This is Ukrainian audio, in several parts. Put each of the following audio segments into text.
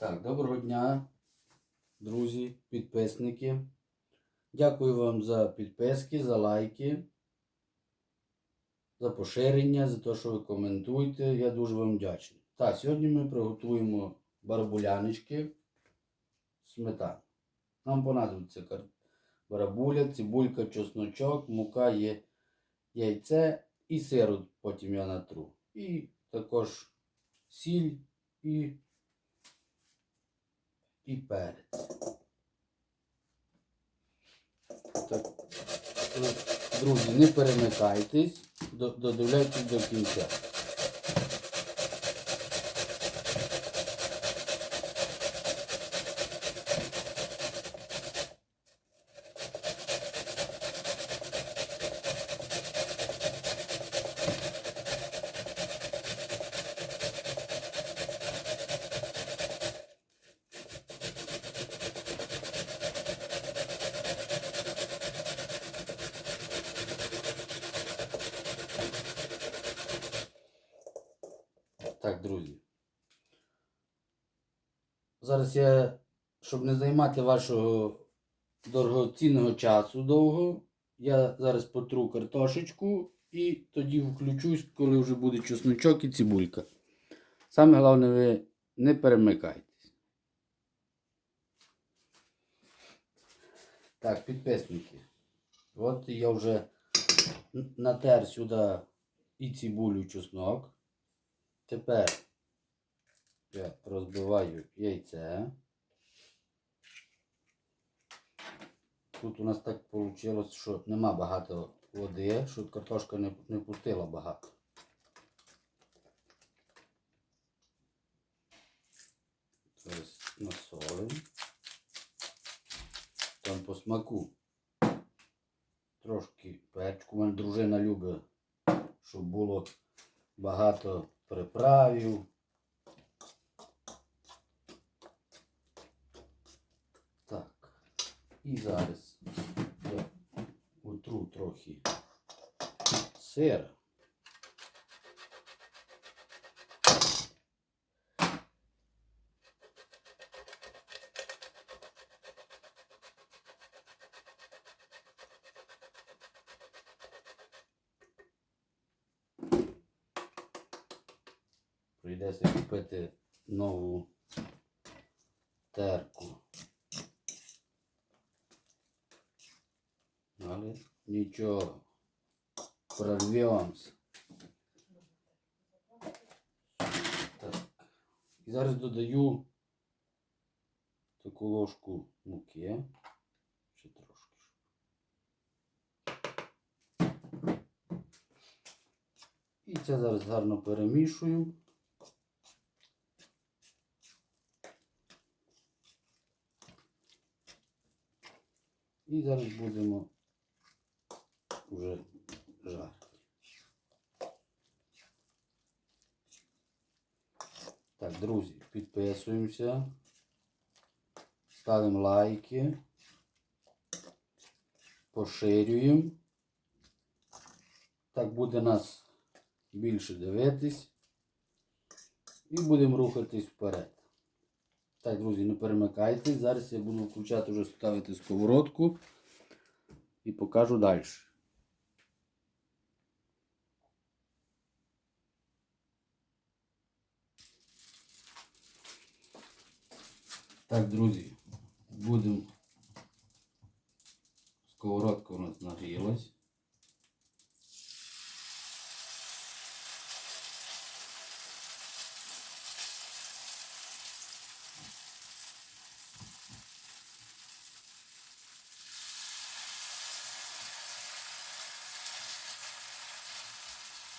Так, доброго дня, друзі, підписники. Дякую вам за підписки, за лайки, за поширення, за те, що ви коментуєте. Я дуже вам вдячний. Так, сьогодні ми приготуємо барабулянички сметани. Нам понадобиться барабуля, цибулька, чесночок, мука є яйце і сир от потім я натру. І також сіль і і перець. Так, друзі, не перемикайтесь, до- додивляйтесь до кінця. Так, друзі. Зараз я, щоб не займати вашого дорогоцінного часу довго, я зараз потру картошечку і тоді включусь, коли вже буде чесночок і цибулька. Саме головне, ви не перемикайтесь. Так, підписники. От я вже натер сюди і цибулю, і чеснок. Тепер я розбиваю яйце. Тут у нас так вийшло, що нема багато води, щоб картошка не, не пустила багато. Зараз насолимо. Там по смаку. Трошки перчику. У мене дружина любить, щоб було багато приправів. Так. І зараз я утру трохи сира. Прийдеться купити нову терку. Але нічого. Прорвемося. Так. І зараз додаю таку ложку муки. Ще трошки. І це зараз гарно перемішую. І зараз будемо вже жарити. Так, друзі, підписуємося, ставимо лайки, поширюємо. Так буде нас більше дивитись. І будемо рухатись вперед. Так, друзі, не перемикайтесь. Зараз я буду включати вже ставити сковородку і покажу далі. Так, друзі, будемо. Сковородка у нас нагрілась.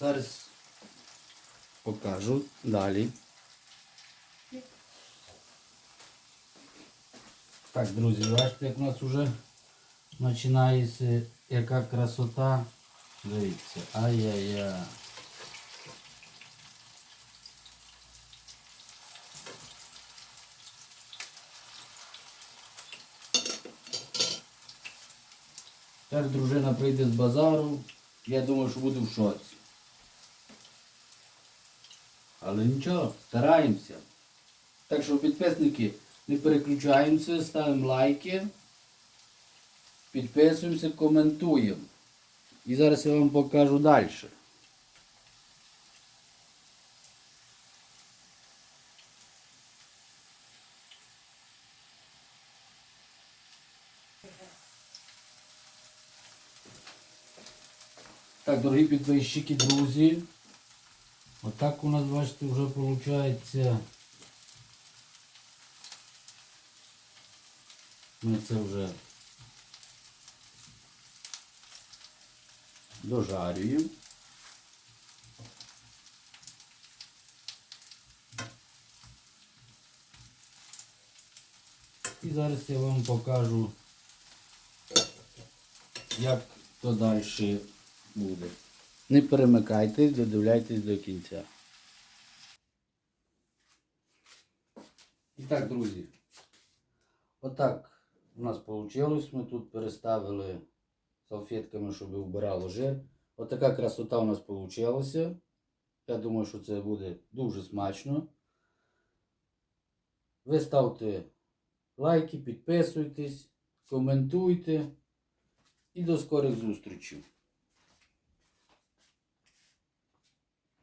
Зараз покажу далі. Так, друзі, бачите, як у нас вже починається яка красота. Дивіться. Ай-яй-яй. Тепер дружина прийде з базару. Я думаю, що буде в шоці. Але нічого, стараємося. Так що, підписники, не переключаємося, ставимо лайки, підписуємося, коментуємо. І зараз я вам покажу далі. Так, дорогі підписчики, друзі. Отак у нас, бачите, вже виходить. Ми це вже дожарюємо. І зараз я вам покажу, як то далі буде. Не перемикайтесь, додивляйтесь до кінця. І так, друзі, отак у нас вийшло. Ми тут переставили салфетками, щоб вбирало жир. Отака красота у нас вийшла. Я думаю, що це буде дуже смачно. Ви ставте лайки, підписуйтесь, коментуйте і до скорих зустрічей.